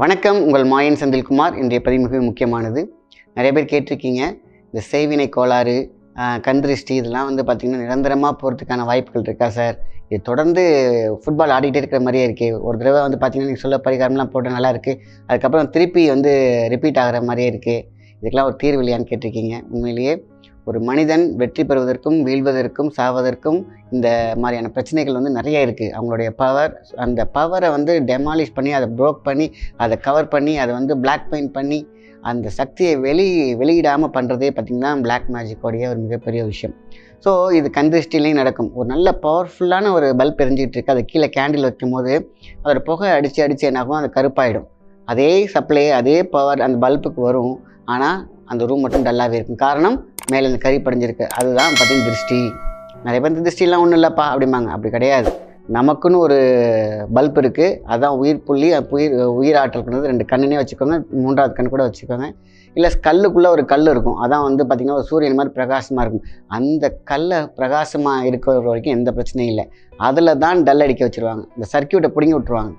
வணக்கம் உங்கள் மாயன் செந்தில்குமார். இன்றைய பதிவு மிக முக்கியமானது. நிறைய பேர் கேட்டிருக்கீங்க. இந்த செய்வினை கோளாறு கந்திருஷ்டி இதெல்லாம் வந்து பார்த்திங்கன்னா நிரந்தரமாக போகிறதுக்கான வாய்ப்புகள் இருக்கா சார்? இது தொடர்ந்து ஃபுட்பால் ஆடிட்டே இருக்கிற மாதிரியே இருக்குது ஒரு தடவை வந்து பார்த்திங்கன்னா நீங்கள் சொல்ல பரிகாரம்லாம் போட்டு நல்லா இருக்குது அதுக்கப்புறம் திருப்பி வந்து ரிப்பீட் ஆகிற மாதிரியே இருக்குது இதுக்கெல்லாம் ஒரு தீர்வு இல்லையான்னு கேட்டிருக்கீங்க. உண்மையிலேயே ஒரு மனிதன் வெற்றி பெறுவதற்கும் வீழ்வதற்கும் சாவதற்கும் இந்த மாதிரியான பிரச்சனைகள் வந்து நிறைய இருக்குது அவங்களுடைய பவர் அந்த பவரை வந்து டெமாலிஷ் பண்ணி அதை ப்ரோக் பண்ணி அதை கவர் பண்ணி அதை வந்து பிளாக் பெயிண்ட் பண்ணி அந்த சக்தியை வெளி வெளியிடாமல் பண்ணுறதே பார்த்திங்கன்னா பிளாக் மேஜிக்கோடைய ஒரு மிகப்பெரிய விஷயம். ஸோ இது கந்திருஷ்டிலையும் நடக்கும். ஒரு நல்ல பவர்ஃபுல்லான ஒரு பல்ப் எரிஞ்சிகிட்டு இருக்குது அது கீழே கேண்டில் வைக்கும் போது அதோட புகை அடித்து அடித்து என்னாகும் அது கருப்பாயிடும். அதே சப்ளை அதே பவர் அந்த பல்புக்கு வரும். ஆனால் அந்த ரூம் மட்டும் டல்லாகவே இருக்கும். காரணம் மேலே இந்த கறி படிஞ்சிருக்கு. அதுதான் பார்த்தீங்கன்னா திருஷ்டி. நிறைய பேர் இந்த திருஷ்டிலாம் ஒன்றும் இல்லைப்பா அப்படிம்பாங்க. அப்படி கிடையாது. நமக்குன்னு ஒரு பல்ப் இருக்குது அதுதான் உயிர் புள்ளி உயிர் உயிர் உயிராற்றல்கிறது ரெண்டு கண்ணுனே வச்சுக்கோங்க. மூன்றாவது கண் கூட வச்சுக்கோங்க. இல்லை கல்லுக்குள்ளே ஒரு கல் இருக்கும். அதான் வந்து பார்த்திங்கன்னா ஒரு சூரியன் மாதிரி பிரகாசமாக இருக்கும். அந்த கல்லை பிரகாசமாக இருக்கிற வரைக்கும் எந்த பிரச்சனையும் இல்லை. அதில் தான் டல் அடிக்க வச்சுருவாங்க. இந்த சர்க்கியூட்டை பிடுங்கி விட்ருவாங்க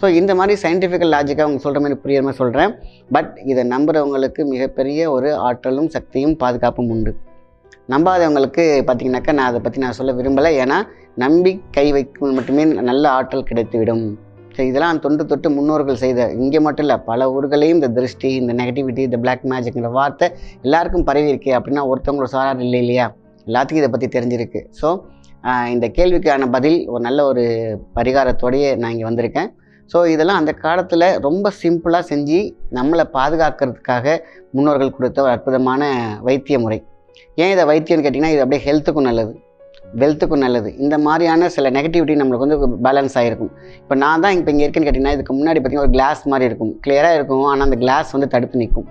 ஸோ இந்த மாதிரி சயின்டிஃபிக்கல் லாஜிக்காக அவங்க சொல்கிற மாதிரி புரியுற மாதிரி சொல்கிறேன் பட் இதை நம்புகிறவங்களுக்கு மிகப்பெரிய ஒரு ஆற்றலும் சக்தியும் பாதுகாப்பும் உண்டு. நம்பாதவங்களுக்கு பார்த்தீங்கன்னாக்கா நான் அதை பற்றி நான் சொல்ல விரும்பலை. ஏன்னா நம்பி கை வைக்கும் மட்டுமே நல்ல ஆற்றல் கிடைத்துவிடும். ஸோ இதெல்லாம் தொன்று தொட்டு முன்னோர்கள் செய்த இங்கே மட்டும் இல்லை பல ஊர்களையும் இந்த திருஷ்டி இந்த நெகட்டிவிட்டி இந்த பிளாக் மேஜிக்ங்கிற வார்த்தை எல்லாருக்கும் பரவி இருக்கே அப்படின்னா ஒருத்தவங்களோட சாரார் இல்லை இல்லையா? எல்லாத்துக்கும் இதை பற்றி தெரிஞ்சிருக்கு. ஸோ இந்த கேள்விக்கான பதில் ஒரு நல்ல ஒரு பரிகாரத்தோடையே நான் இங்கே வந்திருக்கேன். ஸோ இதெல்லாம் அந்த காலத்தில் ரொம்ப சிம்பிளாக செஞ்சு நம்மளை பாதுகாக்கிறதுக்காக முன்னோர்கள் கொடுத்த ஒரு அற்புதமான வைத்திய முறை. ஏன் இதை வைத்தியம்னு கேட்டிங்கன்னா இது அப்படியே ஹெல்த்துக்கும் நல்லது. வெல்த்துக்கும் நல்லது. இந்த மாதிரியான சில நெகட்டிவிட்டி நம்மளுக்கு வந்து பேலன்ஸ் ஆகிருக்கும் இப்போ நான் தான் இப்போ இங்கே இருக்கேன்னு கேட்டிங்கன்னா இதுக்கு முன்னாடி பார்த்திங்கன்னா ஒரு கிளாஸ் மாதிரி இருக்கும். கிளியராக இருக்கும். ஆனால் அந்த கிளாஸ் வந்து தடுத்து நிற்கும்.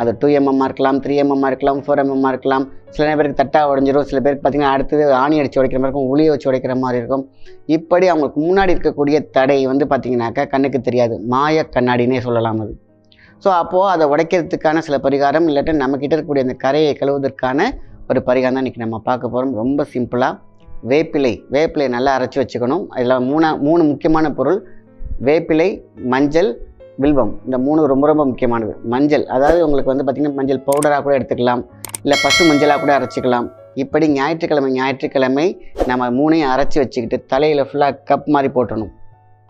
அது டூ எம்எம்மாக இருக்கலாம் த்ரீ எம்எம்மாக இருக்கலாம் ஃபோர் எம்எம்மாக இருக்கலாம் சில பேருக்கு தட்டாக உடஞ்சிரும் சில பேருக்கு பார்த்திங்கன்னா அடுத்தது ஆணி அடித்து உடைக்கிற மாதிரி இருக்கும் உளியை வச்சு உடைக்கிற மாதிரி இருக்கும். இப்படி அவங்களுக்கு முன்னாடி இருக்கக்கூடிய தடை வந்து பார்த்திங்கனாக்கா கண்ணுக்கு தெரியாது. மாய கண்ணாடினே சொல்லலாம் அது. ஸோ அப்போது அதை உடைக்கிறதுக்கான சில பரிகாரம் இல்லாட்டி நம்மக்கிட்ட இருக்கக்கூடிய அந்த கரையை கழுவுவதற்கான ஒரு பரிகாரம் தான் இன்றைக்கி நம்ம பார்க்க போகிறோம் ரொம்ப சிம்பிளாக வேப்பிலை வேப்பிலை நல்லா அரைச்சி வச்சுக்கணும். அதில் மூணா மூணு முக்கியமான பொருள் வேப்பிலை மஞ்சள் வில்வம். இந்த மூணு ரொம்ப ரொம்ப முக்கியமானது. மஞ்சள். அதாவது உங்களுக்கு வந்து பார்த்திங்கன்னா மஞ்சள் பவுடராக கூட எடுத்துக்கலாம். இல்லை பசு மஞ்சளாக கூட அரைச்சிக்கலாம். இப்படி ஞாயிற்றுக்கிழமை ஞாயிற்றுக்கிழமை நம்ம மூணையும் அரைச்சி வச்சுக்கிட்டு தலையில் ஃபுல்லாக கப் மாதிரி போட்டணும்.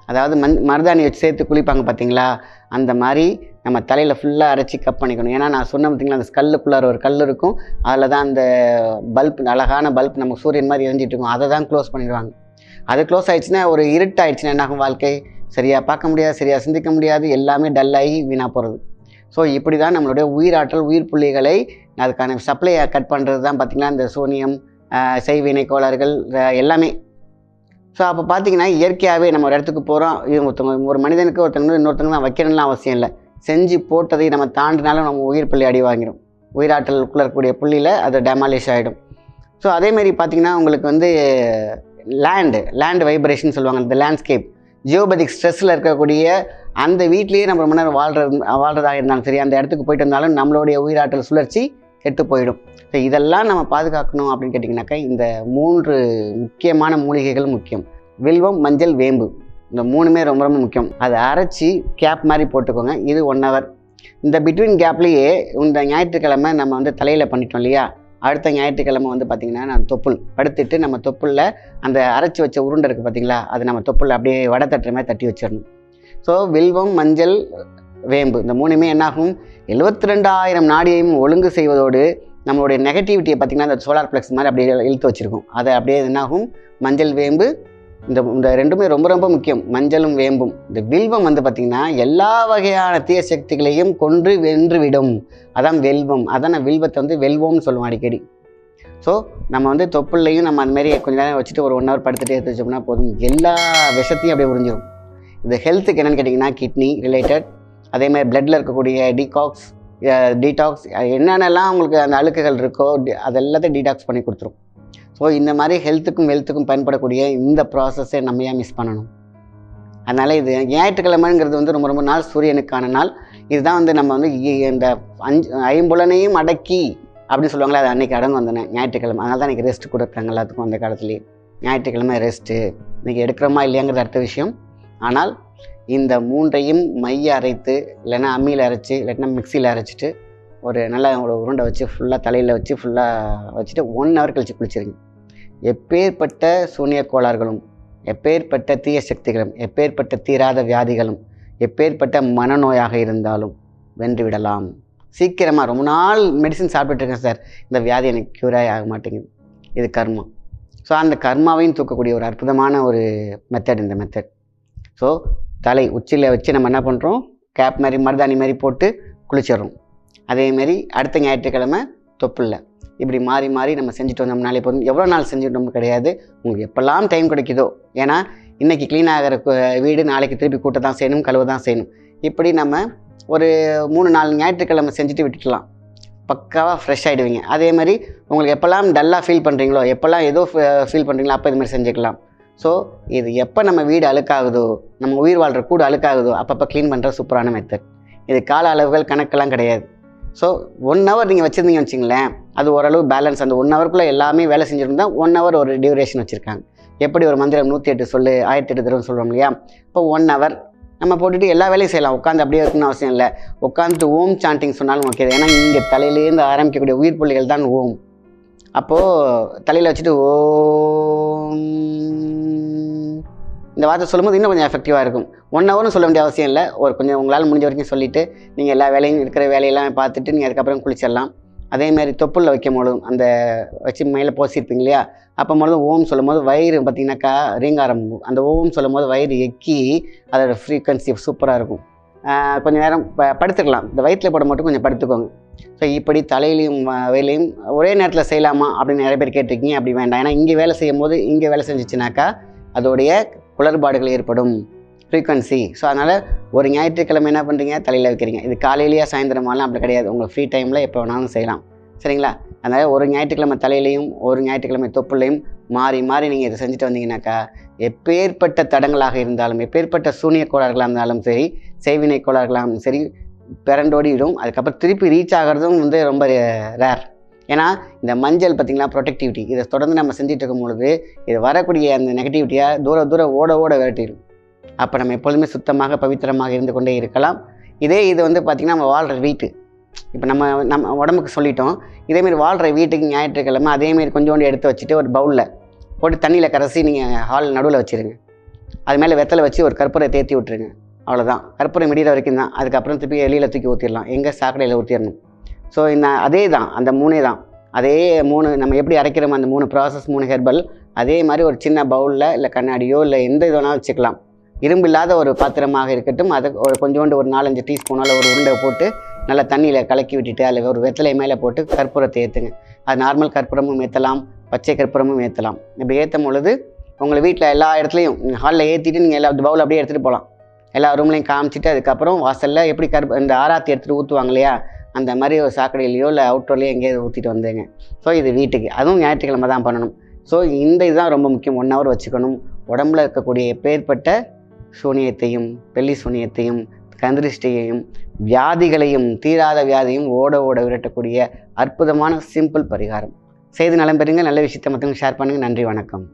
அதாவது மண் மருதாணி வச்சு சேர்த்து குளிப்பாங்க பார்த்தீங்களா அந்த மாதிரி நம்ம தலையில் ஃபுல்லாக அரைச்சி கப் பண்ணிக்கணும். ஏன்னா நான் சொன்ன பார்த்தீங்களா அந்த ஸ்கல்லுக்குள்ளார ஒரு கல் இருக்கும். அதில் தான் அந்த பல்ப் அழகான பல்ப் நம்ம சூரியன் மாதிரி எரிஞ்சிட்டு இருக்கும். அதை தான் க்ளோஸ் பண்ணிடுவாங்க. அது க்ளோஸ் ஆயிடுச்சுன்னா ஒரு இருட்டாயிடுச்சுன்னா என்னாகும் என்ன ஆகும் வாழ்க்கை? சரியாக பார்க்க முடியாது சரியாக சிந்திக்க முடியாது எல்லாமே டல்லாகி வீணாக போகிறது ஸோ இப்படி தான் நம்மளுடைய உயிராற்றல் உயிர் புள்ளிகளை அதுக்கான சப்ளையை கட் பண்ணுறது தான் பார்த்திங்கன்னா இந்த சோனியம் செய்வினை கோளாறுகள் எல்லாமே. ஸோ அப்போ பார்த்தீங்கன்னா இயற்கையாகவே நம்ம ஒரு இடத்துக்கு போகிறோம் இவங்க ஒருத்தவங்க ஒரு மனிதனுக்கு ஒருத்தவங்க இன்னொருத்தவங்க தான் வைக்கணும்லாம் அவசியம் இல்லை. செஞ்சு போட்டதை நம்ம தாண்டினாலும் நம்ம உயிர் புள்ளி அடி வாங்கிடும் உயிராற்றலுக்குள்ள இருக்கக்கூடிய புள்ளியில் அது டெமாலிஷ் ஆகிடும் ஸோ அதேமாரி பார்த்திங்கன்னா உங்களுக்கு வந்து லேண்டு லேண்டு வைப்ரேஷன் சொல்லுவாங்க இந்த லேண்ட்ஸ்கேப் ஜியோபதிக் ஸ்ட்ரெஸ்ஸில் இருக்கக்கூடிய அந்த வீட்லேயே நம்ம ரொம்ப நேரம் வாழ்கிறதாக இருந்தாலும் சரி அந்த இடத்துக்கு போயிட்டு வந்தாலும் நம்மளுடைய உயிராற்றல் சுழற்சி கெட்டு போயிடும். ஸோ இதெல்லாம் நம்ம பாதுகாக்கணும் அப்படின்னு கேட்டிங்கனாக்கா இந்த மூன்று முக்கியமான மூலிகைகள் முக்கியம். வில்வம் மஞ்சள் வேம்பு. இந்த மூணுமே ரொம்ப ரொம்ப முக்கியம். அதை அரைச்சி கேப் மாதிரி போட்டுக்கோங்க. இது ஒன் ஹவர் இந்த பிட்வீன் கேப்லேயே இந்த ஞாயிற்றுக்கிழமை நம்ம வந்து தலையில் பண்ணிட்டோம் இல்லையா? அடுத்த ஞாயிற்றுக்கிழமை வந்து பார்த்திங்கன்னா நான் தொப்புள் படுத்துட்டு நம்ம தொப்புளில் அந்த அரைச்சி வச்ச உருண்டை இருக்குது பார்த்தீங்களா அது நம்ம தொப்புளில் அப்படியே வடை தட்டுற மாதிரி தட்டி வச்சிடணும். ஸோ வில்வம் மஞ்சள் வேம்பு இந்த மூணுமே என்னாகும்? எழுபத்தி ரெண்டாயிரம் நாடியையும் ஒழுங்கு செய்வதோடு நம்மளுடைய நெகட்டிவிட்டியை பார்த்திங்கன்னா அந்த சோலார் ப்ளெக்ஸ் மாதிரி அப்படியே இழுத்து வச்சுருக்கும். அதை அப்படியே என்னாகும்? மஞ்சள் வேம்பு இந்த இந்த ரெண்டுமே ரொம்ப ரொம்ப முக்கியம். மஞ்சளும் வேம்பும். இந்த வில்வம் வந்து பார்த்திங்கன்னா எல்லா வகையான தீய சக்திகளையும் கொன்று வென்று விடும். அதான் வெல்வம். அதான் நான் வில்வத்தை வந்து வெல்வம்னு சொல்லுவோம் அடிக்கடி. ஸோ நம்ம வந்து தொப்புள்ளையும் நம்ம அந்த மாதிரி கொஞ்ச நேரம் வச்சுட்டு ஒரு ஒன் ஹவர் படுத்துகிட்டே எடுத்து வச்சோம்னா போதும். எல்லா விஷத்தையும் அப்படியே உறிஞ்சிடும் இது ஹெல்த்துக்கு என்னென்னு கேட்டிங்கன்னா கிட்னி ரிலேட்டட் அதே மாதிரி பிளட்டில் இருக்கக்கூடிய டீகாக்ஸ் டீடாக்ஸ் என்னென்னலாம் உங்களுக்கு அந்த அழுக்குகள் இருக்கோ அதெல்லாத்தையும் அது எல்லாத்தையும் டீடாக்ஸ் பண்ணி கொடுத்துரும். ஸோ இந்த மாதிரி ஹெல்த்துக்கும் வெல்த்துக்கும் பயன்படக்கூடிய இந்த ப்ராசஸை நம்ம ஏன் மிஸ் பண்ணணும்? அதனால் இது ஞாயிற்றுக்கிழமைங்கிறது வந்து ரொம்ப ரொம்ப நாள் சூரியனுக்கான நாள். இதுதான் வந்து நம்ம வந்து இந்த அஞ்சு ஐம்புலனையும் அடக்கி அப்படின்னு சொல்லுவாங்களே அது அன்றைக்கி அடங்கும் அந்த ஞாயிற்றுக்கிழமை. அதனால தான் இன்றைக்கி ரெஸ்ட் கொடுக்குறாங்க எல்லாத்துக்கும் அந்த காலத்துலேயே. ஞாயிற்றுக்கிழமை ரெஸ்ட்டு இன்றைக்கி எடுக்கிறோமா இல்லையாங்கிறது அடுத்த விஷயம். ஆனால் இந்த மூன்றையும் மைய அரைத்து இல்லைன்னா அம்மியில் அரைச்சி இல்லைன்னா மிக்சியில் அரைச்சிட்டு ஒரு நல்லா ஒரு உருண்டை வச்சு ஃபுல்லாக தலையில் வச்சு ஃபுல்லாக வச்சுட்டு ஒன் ஹவர் கழித்து குளிச்சிருங்க. எப்பேற்பட்ட சூனிய கோளாறுகளும் எப்பேற்பட்ட தீய சக்திகளும் எப்பேற்பட்ட தீராத வியாதிகளும் எப்பேற்பட்ட மனநோயாக இருந்தாலும் வென்று விடலாம் சீக்கிரமாக ரொம்ப நாள் மெடிசின் சாப்பிட்டுருக்கேன் சார். இந்த வியாதி எனக்கு க்யூரே ஆக மாட்டேங்குது. இது கர்மா. ஸோ அந்த கர்மாவையும் தூக்கக்கூடிய ஒரு அற்புதமான ஒரு மெத்தட் இந்த மெத்தட் ஸோ தலை உச்சியில் வச்சு நம்ம என்ன பண்ணுறோம் கேப் மாதிரி மருதாணி மாதிரி போட்டு குளிச்சிடுறோம். அதேமாரி அடுத்த ஞாயிற்றுக்கிழமை தொப்புள்ள. இப்படி மாறி மாறி நம்ம செஞ்சுட்டு வந்தோம்னாலே போதும். எவ்வளோ நாள் செஞ்சுட்டோம் கிடையாது. உங்களுக்கு எப்போல்லாம் டைம் கிடைக்குதோ. ஏன்னா இன்றைக்கி க்ளீன் ஆகிற வீடு நாளைக்கு திருப்பி கூட்ட தான் செய்யணும் கழுவ தான் செய்யணும். இப்படி நம்ம ஒரு மூணு நாலு ஞாயிற்றுக்கிழமை செஞ்சுட்டு விட்டுக்கலாம் பக்காவாக ஃப்ரெஷ் ஆகிடுவீங்க அதே மாதிரி உங்களுக்கு எப்போல்லாம் டல்லாக ஃபீல் பண்ணுறீங்களோ எப்போல்லாம் ஏதோ ஃபீல் பண்ணுறீங்களோ அப்போ இது மாதிரி செஞ்சுக்கலாம். ஸோ இது எப்போ நம்ம வீடு அழுக்காகுதோ நம்ம உயிர் வாழ்கிற கூடு அழுக்காகுதோ அப்பப்போ க்ளீன் பண்ணுற சூப்பரான மெத்தட் இது கால அளவுகள் கணக்கெல்லாம் கிடையாது. ஸோ ஒன் ஹவர் நீங்கள் வச்சுருந்தீங்கன்னு வச்சுங்களேன் அது ஓரளவு பேலன்ஸ் அந்த ஒன் ஹவருக்குள்ளே எல்லாமே வேலை செஞ்சுருந்தா ஒன் ஹவர் ஒரு டியூரேஷன் வச்சுருக்காங்க. எப்படி ஒரு மந்திரம் நூற்றி எட்டு சொல்லு ஆயிரத்தி எட்டு தடவை சொல்கிறோம் இல்லையா? இப்போ ஒன் ஹவர் நம்ம போட்டுட்டு எல்லா வேலையும் செய்யலாம். உட்காந்து அப்படியே இருக்கணும்னு அவசியம் இல்லை. உட்காந்துட்டு ஓம் சாண்டிங் சொன்னாலும் ஓகே ஏன்னா இங்கே தலையிலேருந்து ஆரம்பிக்கக்கூடிய உயிர் புள்ளிகள் தான் ஓம். அப்போது தலையில் வச்சுட்டு ஓம். இந்த வார்த்தை சொல்லும்போது இன்னும் கொஞ்சம் எஃபெக்டிவாக இருக்கும். ஒன் ஹவர்னு சொல்ல வேண்டிய அவசியம் இல்லை. ஒரு கொஞ்சம் உங்களால் முடிஞ்ச வரைக்கும் சொல்லிவிட்டு நீங்கள் எல்லா வேலையும் இருக்கிற வேலையெல்லாம் பார்த்துட்டு நீங்கள் அதுக்கப்புறம் குளிச்சிடலாம். அதேமாதிரி தொப்புளில் வைக்கும் பொழுதும் அந்த வச்சு மேலே போசிருப்பீங்க இல்லையா? அப்போ பொழுதும் ஓம் சொல்லும் போது வயிறு பார்த்தீங்கன்னாக்கா ரீங்காரம் அந்த ஓம் சொல்லும் போது வயிறு எக்கி அதோட ஃப்ரீக்வன்சி சூப்பராக இருக்கும். கொஞ்சம் கொஞ்ச நேரம் ப படுத்துக்கலாம். இந்த வயிற்றில் போட மட்டும் கொஞ்சம் படுத்துக்கோங்க. ஸோ இப்படி தலையிலையும் வேலையும் ஒரே நேரத்தில் செய்யலாமா அப்படின்னு நிறைய பேர் கேட்டிருக்கீங்க. அப்படி வேண்டாம். ஏன்னா இங்கே வேலை செய்யும் போது இங்கே வேலை செஞ்சிச்சுனாக்கா அதோடைய குளறுபாடுகள் ஏற்படும். ஃப்ரீக்வன்சி ஸோ அதனால் ஒரு ஞாயிற்றுக்கிழமை என்ன பண்ணுறீங்க தலையில் வைக்கிறீங்க. இது காலையிலேயே சாயந்தரமாலாம் அப்படி கிடையாது. உங்கள் ஃப்ரீ டைமில் எப்போ வேணாலும் செய்யலாம். சரிங்களா? அதனால் ஒரு ஞாயிற்றுக்கிழமை தலையிலையும் ஒரு ஞாயிற்றுக்கிழமை தொப்புலையும் மாறி மாறி நீங்கள் இதை செஞ்சுட்டு வந்தீங்கன்னாக்கா எப்பேற்பட்ட தடங்களாக இருந்தாலும் எப்பேற்பட்ட சூனிய கோளாறுகளாக இருந்தாலும் சரி செய்வினை கோளாறுகளாக சரி பிறண்டோடிடும் அதுக்கப்புறம் திருப்பி ரீச் ஆகிறதும் வந்து ரொம்ப ரேர் ஏன்னா இந்த மஞ்சள் பார்த்திங்களா? ப்ரொடெக்டிவிட்டி இதை தொடர்ந்து நம்ம செஞ்சுட்டு இருக்கும் பொழுது இது வரக்கூடிய அந்த நெகட்டிவிட்டியை தூர தூர ஓட ஓட விரட்டிடும். அப்போ நம்ம எப்பொழுதுமே சுத்தமாக பவித்திரமாக இருந்து கொண்டே இருக்கலாம். இதே இது வந்து பார்த்திங்கன்னா நம்ம வாழ்கிற வீட்டு. இப்போ நம்ம நம்ம உடம்புக்கு சொல்லிட்டோம். இதேமாரி வாழ்கிற வீட்டுக்கு ஞாயிற்றுக்கிழமை அதேமாரி கொஞ்சோண்டு எடுத்து வச்சுட்டு ஒரு பவுலில் போட்டு தண்ணியில் கரைச்சி நீங்கள் ஹால் நடுவில் வச்சுருங்க. அது மேலே வெத்தலை வச்சு ஒரு கற்பூரை தேத்தி விட்ருங்க அவ்வளோதான் கற்பூரை முடிகிற வரைக்கும் தான். அதுக்கப்புறம் திருப்பி வெளியில் தூக்கி ஊற்றிடலாம் எங்கே சாக்கடையில் ஊற்றிடணும் ஸோ இந்த அதே தான். அந்த மூணே தான். அதே மூணு நம்ம எப்படி அரைக்கிறோமோ அந்த மூணு ப்ராசஸ் மூணு ஹெர்பல் அதே மாதிரி ஒரு சின்ன பவுலில் இல்லை கண்ணாடியோ இல்லை எந்த இது வேணாலும் வச்சுக்கலாம். இரும்பு இல்லாத ஒரு பாத்திரமாக இருக்கட்டும். அதை ஒரு கொஞ்சோண்டு ஒரு நாலஞ்சு டீஸ்பூனால் ஒரு உருண்டை போட்டு நல்லா தண்ணியில் கலக்கி விட்டுட்டு அதில் ஒரு வெத்தலை மேலே போட்டு கற்பூரத்தை ஏற்றுங்க அது நார்மல் கற்பூரமும் ஏற்றலாம் பச்சை கற்பூரமும் ஏற்றலாம் இப்போ ஏற்றும் பொழுது உங்களை வீட்டில் எல்லா இடத்துலையும் ஹாலில் ஏற்றிட்டு நீங்கள் எல்லா பவுல் அப்படியே எடுத்துகிட்டு போகலாம் எல்லா ரூம்லையும் காமிச்சிட்டு அதுக்கப்புறம் வாசலில் எப்படி கருப்பு இந்த ஆராத்தி எடுத்துகிட்டு ஊற்றுவாங்க இல்லையா? அந்த மாதிரி ஒரு சாக்கடையிலையோ இல்லை அவுட்டோர்லேயோ எங்கேயாவது ஊற்றிட்டு வந்தேங்க ஸோ இது வீட்டுக்கு. அதுவும் ஞாயிற்றுக்கிழமை தான் பண்ணணும். ஸோ இந்த இதுதான் ரொம்ப முக்கியம். ஒன் ஹவர் வச்சுக்கணும். உடம்புல இருக்கக்கூடிய எப்பேற்பட்ட சூனியத்தையும் பெல்லி சூனியத்தையும் கந்திருஷ்டியையும் வியாதிகளையும் தீராத வியாதியும் ஓட ஓட விரட்டக்கூடிய அற்புதமான சிம்பிள் பரிகாரம். செய்து நலம் பெறுங்க நல்ல விஷயத்தை மற்றவங்க ஷேர் பண்ணுங்கள். நன்றி வணக்கம்.